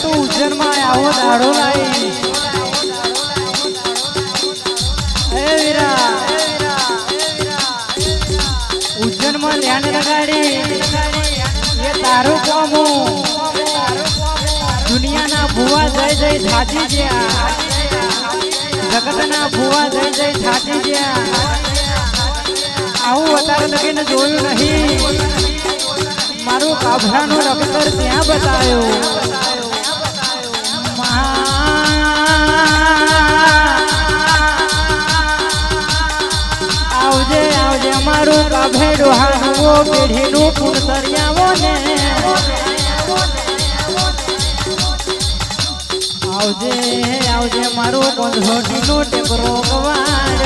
તું ઉજ્જૈનમાં આવો દાડો લાવી ઉજ્જૈનમાં ધ્યાન લગાડી. તારું કોમું દુનિયાના ભુવા જય જય થાચી ગયા જગતના ભુવા જય જય થાચી ગયા આવું અત્યારે લગીને જોયું નહીં. મારું કાભરાનું રક્તર ત્યાં બતાવ્યો. આવજે કાભેડો હાડવો, પેઢીનો પુનસરિયાવો ને. આવજે આવજે મારું બંધોટીનો ટેકરો ગવાડ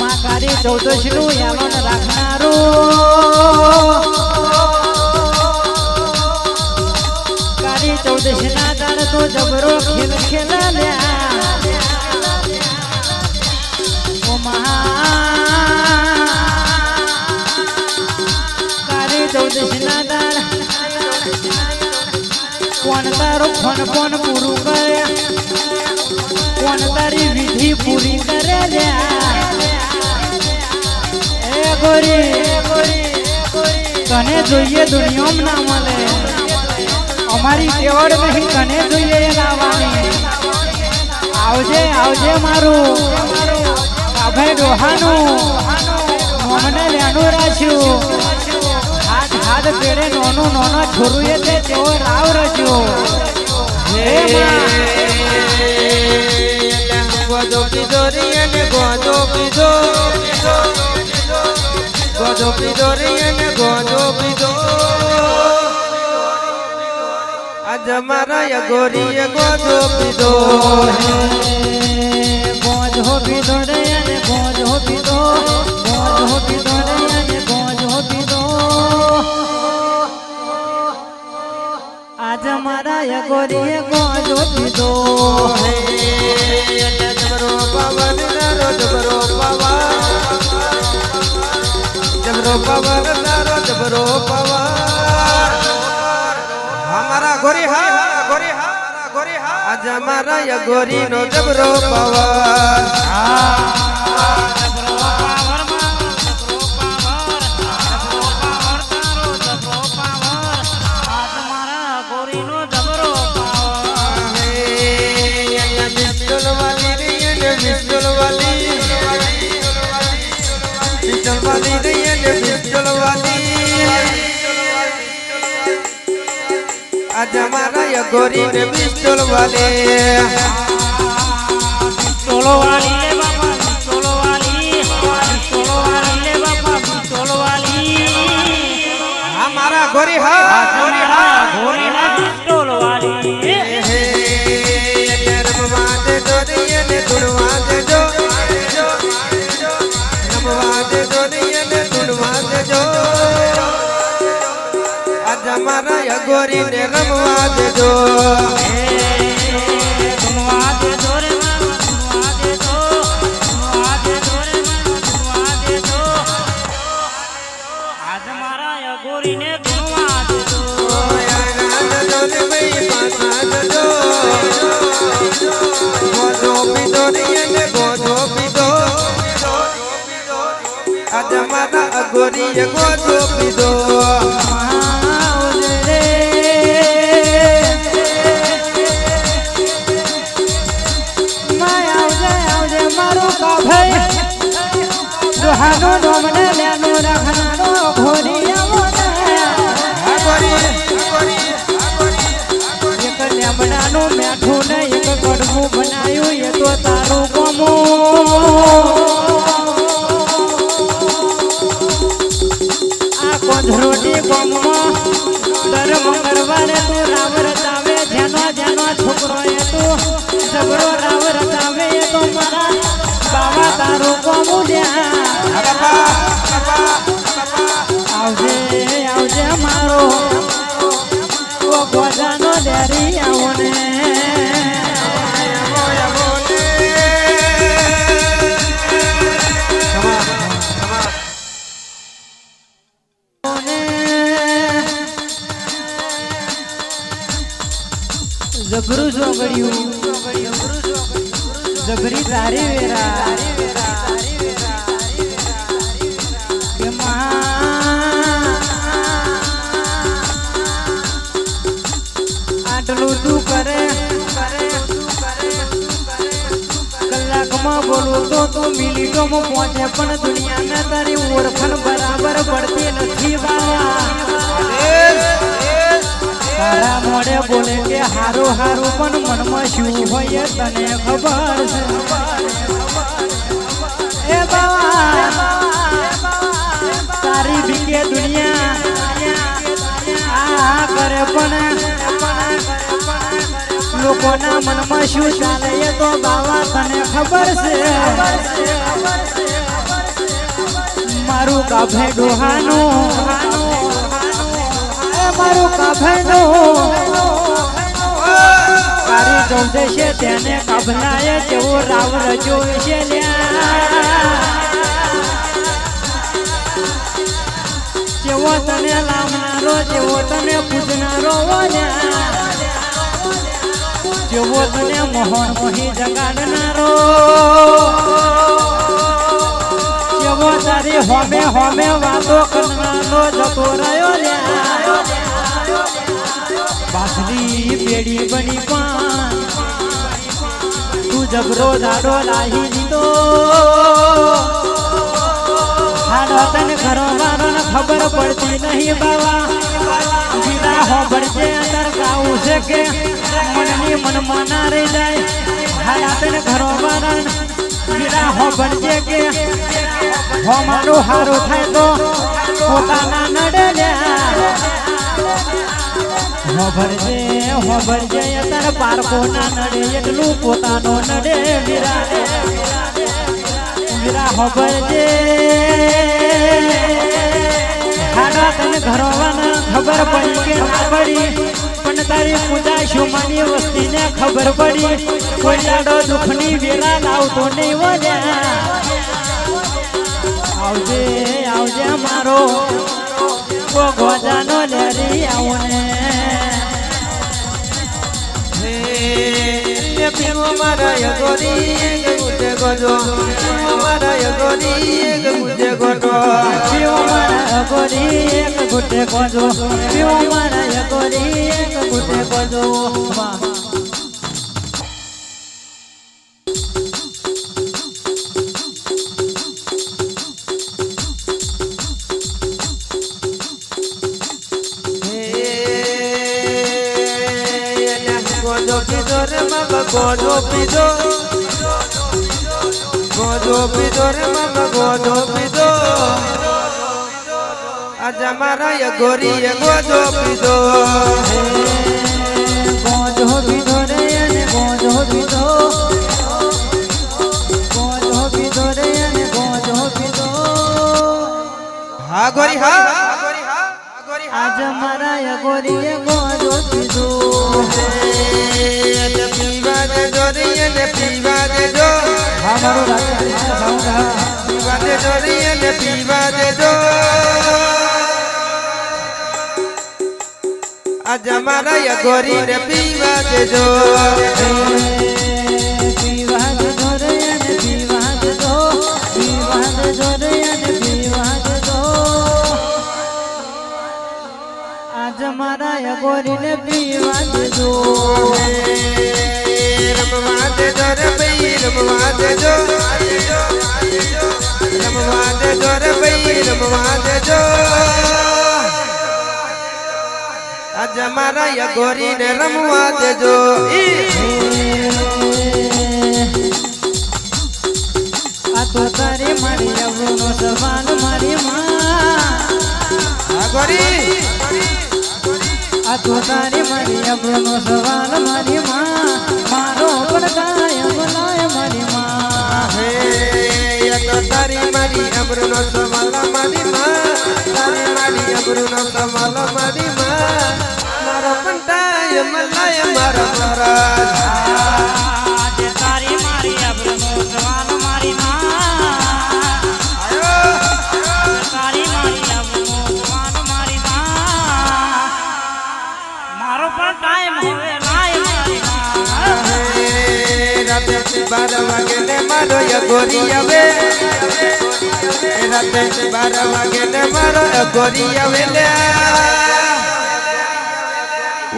માકારી ચૌદશનું યાલન રાખનારો. કારી ચૌદશ ના દાડ જબરો ખેલ ખેલાલ્યા. ઓ કોણ તારો ફોન પૂરું કરે કોણ તારી વિધિ પૂરી કરે તને જોઈએ દુનિયામાં ના મળે અમારી કેવડ નહીં તને જોઈએ લાવવાની આવજે આવજે મારું કાભે ડોહાનું મને લેનું રાખ્યું. હાથ હાથ પેડે નોનું નોનો છોરુએ તે તેઓ રાવ રચ્યો. ગોદો પીધો રિયને ગોદો પીધો. ગોદો પીધો રિયને ગોદો પીધો. આજ મારા ગોદો પીધો. મોજ હો પીધો રે અને મોજ હો પીધો મોજ હો પીધો રે અને મોજ હો પીધો આજ મારા યગોરીએ મોજ હો પીધો જબરો પવન તારો જબરો પવન જબરો પવન તારો જબરો પવન હમારા ગોરી હા ગોરી હા ગોરી હા આજ મારા યગોરી નો જબરો પવન આજ મારા ગોરી ને પિસ્તોલ વાલી. ધુનવા દે દેજો. ગોરી ગોજો પીધો. ડોમને લેનો રાખનારો ડેરી આવોને. જબરું જોગડ્યું જબરી તારી વેરા. કલાકમાં બોલું તો તું મિનિટોમાં પહોંચે, પણ દુનિયાને તારી ઓળખણ બરાબર પડતી નથી બાવા તારા મોડે બોલે કે હારું હારું, પણ મનમાં શું હોય તને ખબર છે? એ તારી બીકે દુનિયા આ કરે પણ લોકોના મનમાં શું ચાલે એ તો બાવા તને ખબર છે. મારું કાફે ડોહાનું. મારું કાફે તારી ચૌદે છે તેને કાભલાએ જેવો રાવ રજો છે જેવો તને લાવનારો, જેવો તને પૂજનારો લ્યા. જેવો તને મોહન મોહી જગાડનારો. જેવો તારી હોમે હોમે વાતો કરનારો જતો રહ્યો લ્યા બાસરી પેડી બની પાન. તું જબરો દાડો લાહી દીધો હાડો તને ઘરો વાળો ને ખબર પડતી નહીં બાવા. જીરા હો ભરજે અંદર ગાવું છે કે મનની મનમાં ના રહી જાય. હાડા તને ઘરો વાળા જીરા હો ભરજે કે હો મારું હારું થાય તો પોતાના નડે ભરજે હો ભરજે તર પારકો ના નડે, એટલું પોતાનો નડે વિરા વિરા હો હોભરજે ઘરવાના ખબર પડી કે ના પડી. પણ તારી પૂજા શુમાની વસ્તીને ખબર પડી. કોઈ લાડો દુઃખની વેરા લાવતો નહીં વળ્યા આવજે આવજે મારો. ગોજાનો લેરી આવને. પીવો મારા યગોરી ગુજે. યગોરી એક ગુજે ગોટો પીવો મારા ગોરી એક ગુટે ગોજો પીવો મારા ગોરી એક ગુટે ગોજો ગોજો પીધો રે મામા ગોજો પીધો પીધો રે મામા ગોજો પીધો. આજ મારા યગોરી ગોજો પીધો. ગોજો પીધો રે અને ગોજો પીધો. ગોજો પીધો રે અને ગોજો પીધો. હા ગોરી હા. આજ મારા ગોરીએ ગોજો પીધો પીવા દેજો રે એને પીવા દેજો હા મારું હા પીવા આજ મારા ને પીવા દેજો મારા ગોરીને પીવાજ ધો રમવા દેજો રે ભાઈ રમવા દેજો. રમવા દેજો રે ભાઈ રમવા દેજો. આજ મારા યગોરી ને રમવા દેજો. આ તો તારી મારી અવળુનો સવાલ મારી માં. ગોરી. આ તો તારી મારી અવળુનો સવાલ મારી માં. મારો પણ કાયમ લાય મારી માં. હે યા તો તારી મારી અમૃનો સવાલ મારી માં. તારી મારી અમૃનો સવાલ મારી માં. મારો પણ પંટાય મલાય મારા મારા બાર વાગે ને મારો અઘોરી આવે રાતે બાર વાગે ને મારો અઘોરી આવે લે.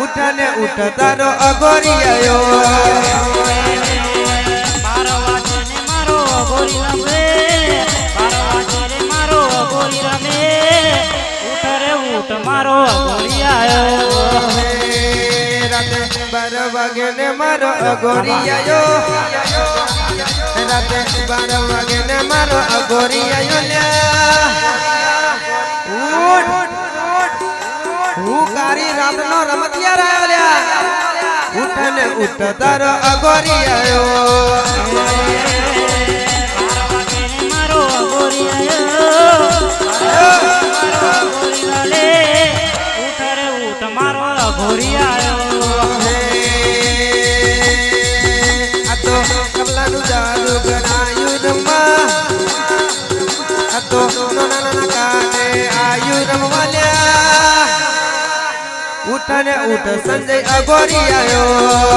ઉઠ ને ઉઠ તારો અઘોરી આવ્યો વાગે ને મારો અઘોરી આવ્યો રાતે બાર વાગે ને મારો અઘોરી આવ્યો લ્યા હું કારી રાતનો રમતિયાર આવ્યો લ્યા ઉઠ ને ઉઠ, તારો અઘોરી આવ્યો મારો વાગે ઉઠ ને ઉઠ સંજય અઘોરી આવ્યો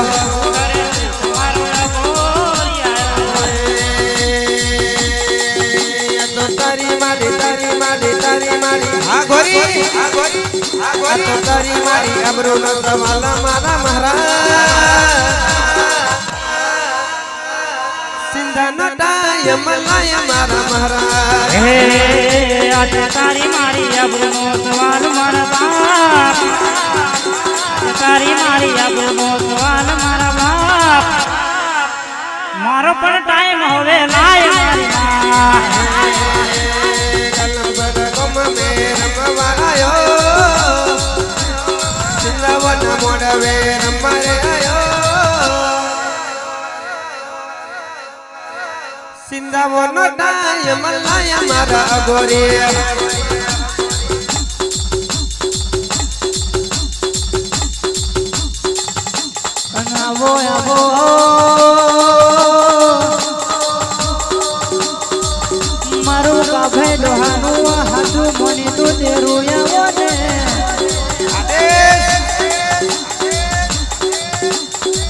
તારી મારી તારી મારી તારી મારી આ મારી સિંધાનો ટાયમ લાય મારા મહારાજ હે આજે તારી મારી અબરનો સવાલ મારા બાપ. તારી મારી અબરનો સવાલ મારા બાપ. મારો પણ ટાઈમ હવે લાય મોડવે રમરે આયો. સિંધાવન ટાયમ લાય મારા અને આવો આવો. મારું કાભે ડોહાનું હાથું મને તું તેરું આવો ને.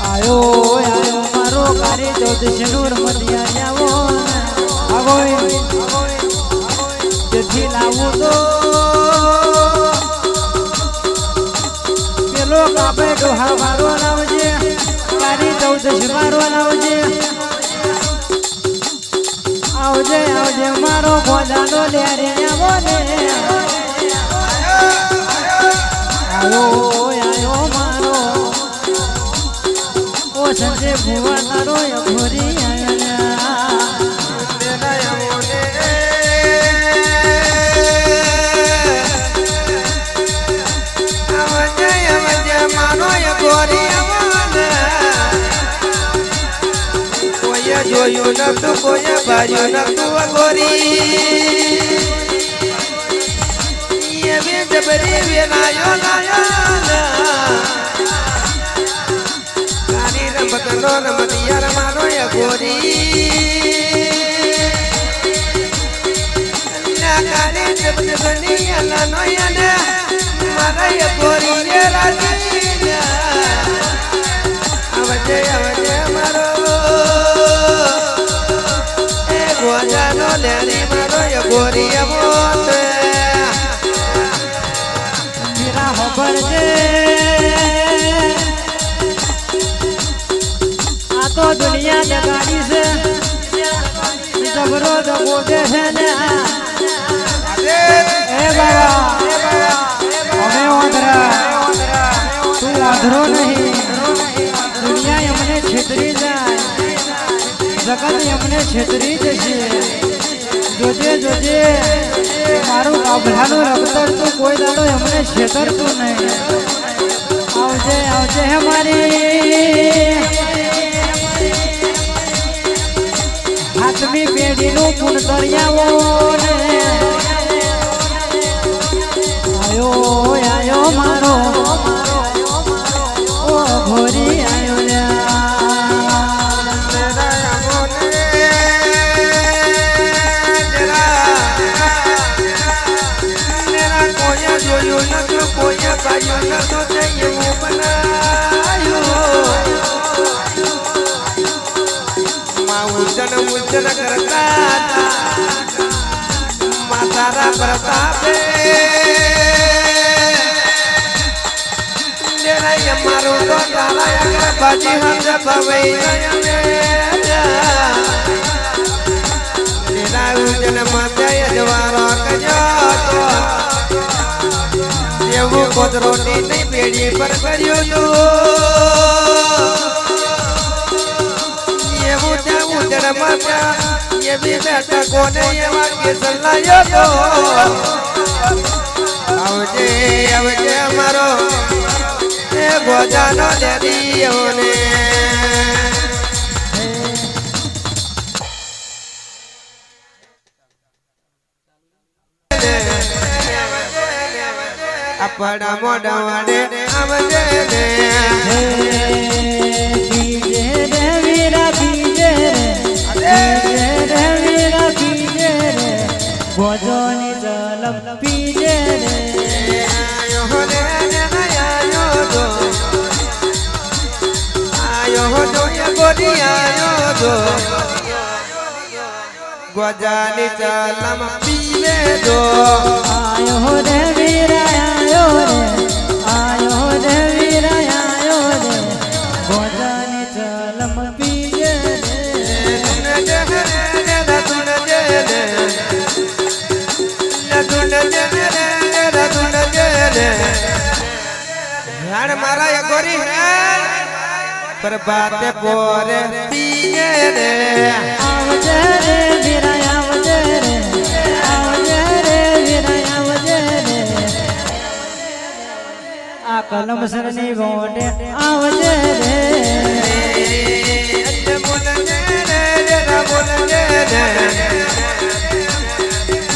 આયો આયો, મારો કારી ચૌદશ નૂર લાવું તો પેલો કાપે ડોહા મારો લાવજે કારી ચૌદશ મારો લાવજે. આવજે આવજે, મારો ગોદાનો લેરે આવો ભુવા તારો અઘોરી જોયું નતું કોઈ ભાર્યું નતું અગોરી એવી જબરી વેલાયો લાયો કાની રમત નો રમતિયાર મારો અગોરી ના કાની જબરી બની અલા નો યાને મારા અગોરી રાજી. જબરો છે ને એ બાબા અમે વાંદરા. તું વાંદરો નહીં. દુનિયા અમને છેતરી જાય. જગત છેતરી જશે. જોજે જોજે. મારું ગાભડાનું રક્તર તું કોઈ દાડો એમને છેતરતું નહીં. આવજે આવજે મારી. હાથમી પેઢીનું પૂન દરિયાવો ને આયો આયો મારો. આયોજન કરતા માતારા પ્રતાપે મારું તો તારા આગળ બાજી હંસ ભવાઈ જવારો નહીં પેઢી પર કર્યું તું ત્યાં ઉજણ માથા એવી બેઠકોને એવા કે સલાયો તો આવજે આવજે અમારો એ ગોજાનો લેડીઓને. આપણા મોઢા વાડે આવજે ગોજાની ચાલમ પીલે દો આયો રે વીરા આયો રે આયો રે વીરા આયો રે ગોજોની જલમ પીજે રે મારા ગોરી પ્રભાતે પોરે પીએ રે. આવજે રે વીરા આવજે રે. આવજે રે વીરા આવજે રે. આ કલમ સરની ગોટે આવજે રે. બોલજે રે બોલજે રે.